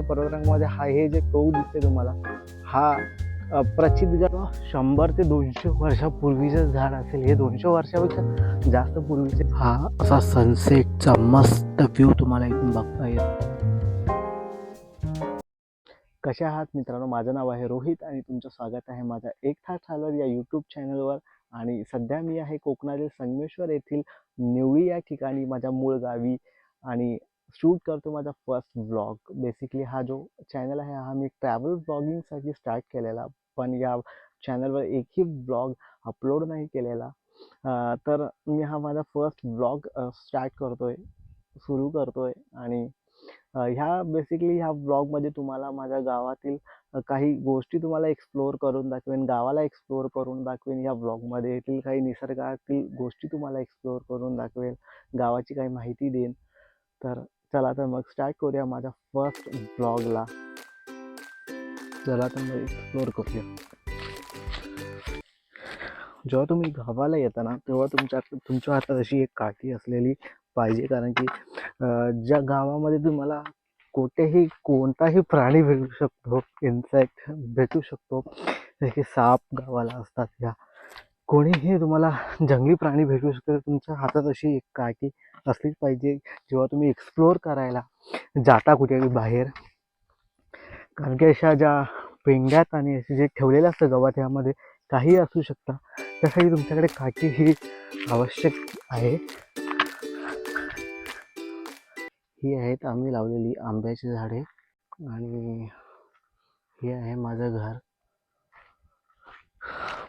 सह्याद्रीच्या पर्वतरांगामध्ये हा हे जे टोक दिसते तुम्हाला हा प्रचित शंभर ते दोनशे वर्षापूर्वीचं झाड असेल. हे दोनशे वर्षापेक्षा जास्त पूर्वीचे. हा असा सनसेटचा मस्त व्ह्यू तुम्हाला इथून बघता येईल. कशा आहात मित्रांनो? माझं नाव आहे रोहित आणि तुमचं स्वागत आहे माझ्या एक थाट ठालर या यूट्यूब चॅनलवर आणि सध्या मी आहे कोकणातील संगमेश्वर येथील निवळी या ठिकाणी माझ्या मूळ गावी. आणि शूट करतो माझा फर्स्ट ब्लॉग बेसिकली हा जो चॅनल आहे हा मी ट्रॅव्हल ब्लॉगिंगसाठी स्टार्ट केलेला. पण या चॅनलवर एकही ब्लॉग अपलोड नाही केलेला. तर मी हा माझा फर्स्ट ब्लॉग स्टार्ट करतो आहे सुरू करतो आहे आणि ह्या बेसिकली ह्या ब्लॉगमध्ये तुम्हाला माझ्या गावातील काही गोष्टी तुम्हाला एक्सप्लोअर करून दाखवेन गावाला एक्सप्लोअर करून दाखवेन. या ब्लॉगमध्ये येथील काही निसर्गातील गोष्टी तुम्हाला एक्सप्लोअर करून दाखवेल गावाची काही माहिती देईन. तर चला तर मग स्टार्ट करूया माझ्या फर्स्ट ब्लॉगला चला तर मग एक्सप्लोअर करूया. जेव्हा तुम्ही गावाला येता ना तेव्हा तुमच्या तुमच्या हातात अशी एक काठी असलेली पाहिजे. कारण की ज्या गावामध्ये तुम्हाला कुठेही कोणताही प्राणी भेटू शकतो इन्सेक्ट भेटू शकतो जसे की साप गावाला असतात या कोणीही तुम्हाला जंगली प्राणी भेटू शकतो तुमच्या हातात अशी एक काठी असलीच पाहिजे. जेव्हा तुम्ही एक्सप्लोअर करायला जाता कुठे बाहेर कारण की अशा ज्या पेंड्यात आणि असे जे ठेवलेलं असतं गवत यामध्ये काही असू शकतं. त्यासाठी तुमच्याकडे काठी ही आवश्यक आहे. ही आहेत आम्ही लावलेली आंब्याची झाडे आणि हे आहे माझं घर.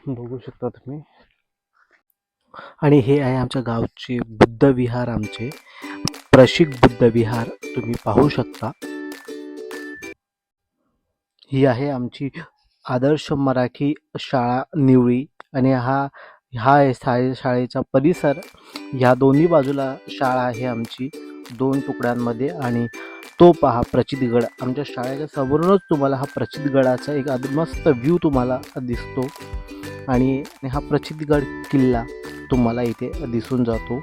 बघू शकता तुम्ही. आणि हे आहे आमच्या गावचे बुद्ध विहार आमचे. प्रशिक बुद्ध विहार तुम्ही पाहू शकता. ही आहे आमची आदर्श मराठी शाळा निवळी आणि हा हा आहे शाळे शाळेचा परिसर. ह्या दोन्ही बाजूला शाळा आहे आमची दोन तुकड्यांमध्ये आणि तो पहा प्रचितगड आमच्या शाळेच्या समोरूनच तुम्हाला हा प्रचितगडाचा एक मस्त व्ह्यू तुम्हाला दिसतो. आणि हा प्रचितगड किल्ला तुम्हाला इथे दिसून जातो.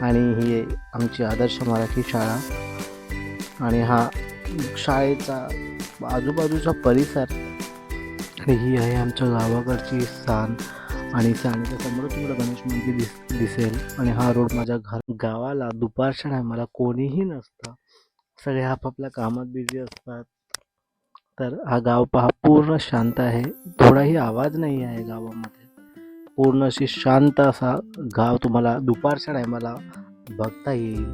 आणि ही आमची आदर्श मराठी शाळा. आणि हा शाळेचा आजूबाजूचा परिसर आणि ही आहे आमच्या गावाकडची स्थान. आणि सांगच्या समोर तुम्हाला गणेश मंदिर दिस दिसेल. आणि हा रोड माझ्या घर गावाला दुपारच्या टायमाला कोणीही नसतं. सगळे आपापल्या कामात बिझी असतात. तर हा गाव पहा पूर्ण शांत आहे. थोडाही आवाज नाही आहे गावामध्ये. पूर्ण अशी शांत असा गाव तुम्हाला दुपारच्या टायमाला बघता येईल.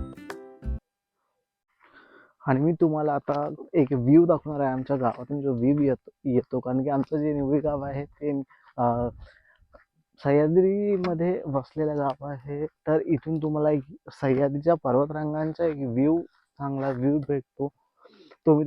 आणि मी तुम्हाला आता एक व्ह्यू दाखवणार आहे आमच्या गावातून. जो व्ह्यू येतो येतो. कारण की आमचं जे निवळी गाव आहे ते सह्याद्रीमध्ये वसलेलं गाव आहे. तर इथून तुम्हाला एक सह्याद्रीच्या पर्वतरांगांचा एक व्ह्यू चांगला व्ह्यू भेटतो तो मी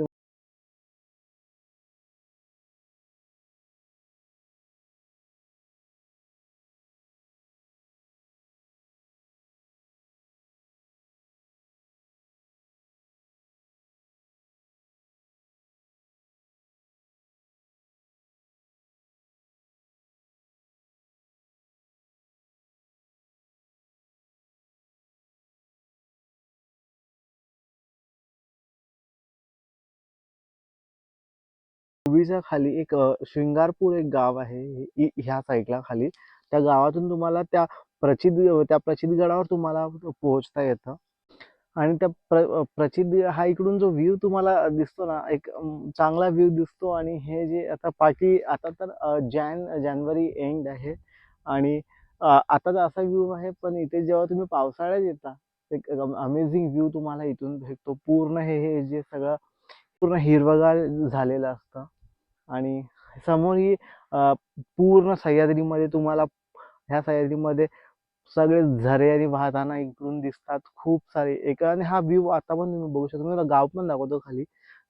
पूर्वीच्या खाली एक अ, शृंगारपूर एक गाव आहे ह्या साईडला खाली. त्या गावातून तुम्हाला त्या प्रचित त्या प्रचित गडावर तुम्हाला पोहोचता येतं. आणि त्या प्र अ, प्रचित हा इकडून जो व्ह्यू तुम्हाला दिसतो ना एक चांगला व्ह्यू दिसतो. आणि हे जे आता पाठी आता तर जॅन जानेवारी एंड आहे. आणि आता तर असा व्ह्यू आहे पण इथे जेव्हा तुम्ही पावसाळ्यात येता एक अमेझिंग व्ह्यू तुम्हाला इथून भेटतो. पूर्ण हे हे जे सगळं पूर्ण हिरवगार झालेलं असतं. आणि समोर ही पूर्ण सह्याद्रीमध्ये तुम्हाला ह्या सह्याद्रीमध्ये सगळे झरे वाहताना इकडून दिसतात खूप सारे. एका आणि हा व्ह्यू आता पण तुम्ही बघू शकता. मी तुम्हाला गाव पण दाखवतो खाली.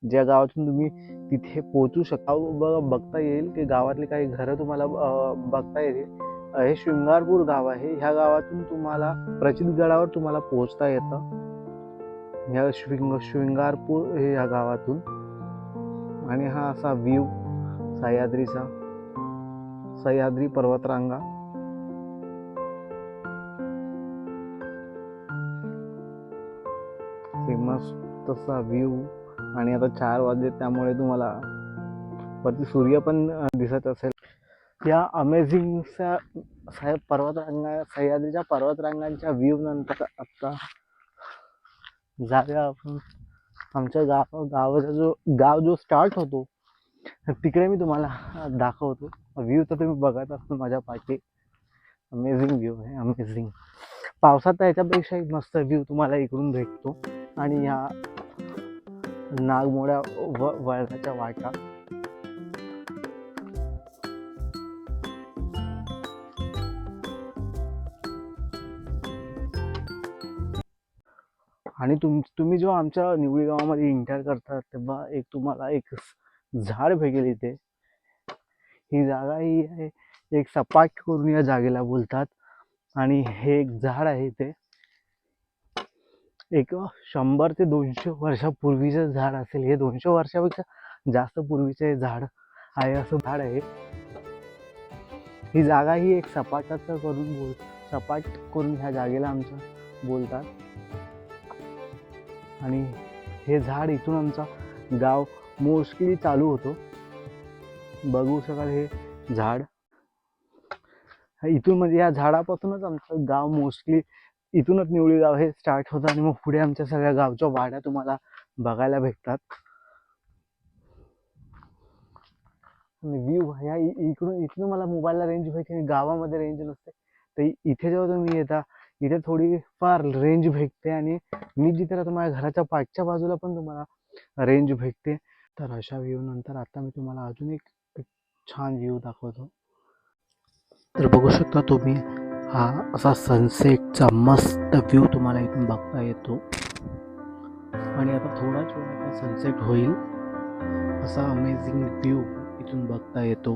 ज्या गावातून तुम्ही तिथे पोहोचू शकता बघा बघता येईल की गावातली काही घरं तुम्हाला बघता येतील. हे शृंगारपूर गाव आहे. ह्या गावातून तुम्हाला प्रचित गडावर तुम्हाला पोहोचता येतं. ह्या शृंग शृंगारपूर हे ह्या गावातून. आणि हा असा व्ह्यू सह्याद्रीचा सह्याद्री पर्वतरांगा. फेमस तसा व्ह्यू आणि आता चार वाजले त्यामुळे तुम्हाला वरती सूर्य पण दिसत असेल. या अमेझिंगच्या साहेब पर्वतरांगा सह्याद्रीच्या पर्वतरांगांच्या व्ह्यू नंतर आता जाऊया आपण. आमच्या गाव गावाचा जो गाव जो स्टार्ट होतो तिकडे मी तुम्हाला दाखवतो. व्ह्यू तर तुम्ही बघत असतो माझ्या पाठी अमेझिंग व्ह्यू आहे अमेझिंग पावसात तर याच्यापेक्षा एक मस्त व्ह्यू तुम्हाला इकडून भेटतो. आणि ह्या नागमोड्या व वळणाच्या वाटा. आणि तुम तुम्ही जेव्हा आमच्या निवळी गावामध्ये इंटर करता तेव्हा एक तुम्हाला एक झाड भेटेल इथे. ही जागा ही आहे एक सपाट करून या जागेला बोलतात. आणि हे एक झाड आहे इथे. एक शंभर ते दोनशे वर्षापूर्वीचं झाड असेल. हे दोनशे वर्षापेक्षा जास्त पूर्वीचं हे झाड आहे असं झाड आहे. ही जागा ही एक सपाटाचं करून बोल सपाट करून ह्या जागेला आमचं बोलतात. आणि हे झाड इथून आमचा गाव मोस्टली चालू होतो. बघू शकाल हे झाड. हा इथून म्हणजे या झाडापासूनच आमचं गाव मोस्टली इथूनच निवळी गाव हे स्टार्ट होतं आणि मग पुढे आमच्या सगळ्या गावच्या वाड्या तुम्हाला बघायला भेटतात. आणि व्ह्यू ह्या इकडून इथून मला मोबाईलला रेंज भेटते आणि गावामध्ये रेंज नसते. तर इथे जेव्हा तुम्ही येता इथे थोडी फार रेंज भेटते आणि मी जिथे राहतो माझ्या घराच्या पाठच्या बाजूला पण तुम्हाला रेंज भेटते. तर अशा व्ह्यू नंतर आता मी तुम्हाला अजून एक छान व्ह्यू दाखवतो. तर बघू शकता तुम्ही हा असा सनसेटचा मस्त व्ह्यू तुम्हाला इथून बघता येतो. आणि आता थोडाच वेळ सनसेट होईल. असा अमेझिंग व्ह्यू इथून बघता येतो.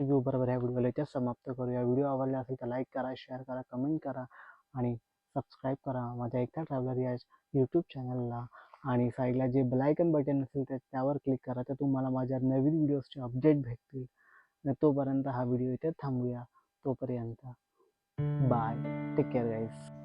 व्ह्यू बरोबर या व्हिडिओला इथे समाप्त करूया व्हिडिओ आवडला असेल तर लाईक करा शेअर करा कमेंट करा आणि सबस्क्राईब करा. माझ्या एकटा ट्रॅव्हलर या यूट्यूब चॅनलला आणि साईडला जे बेलायकन बटन असेल तर त्यावर क्लिक करा तर तुम्हाला माझ्या नवीन व्हिडिओजचे अपडेट भेटतील. तोपर्यंत हा व्हिडिओ इथे थांबूया. तोपर्यंत बाय टेक केअर गाईज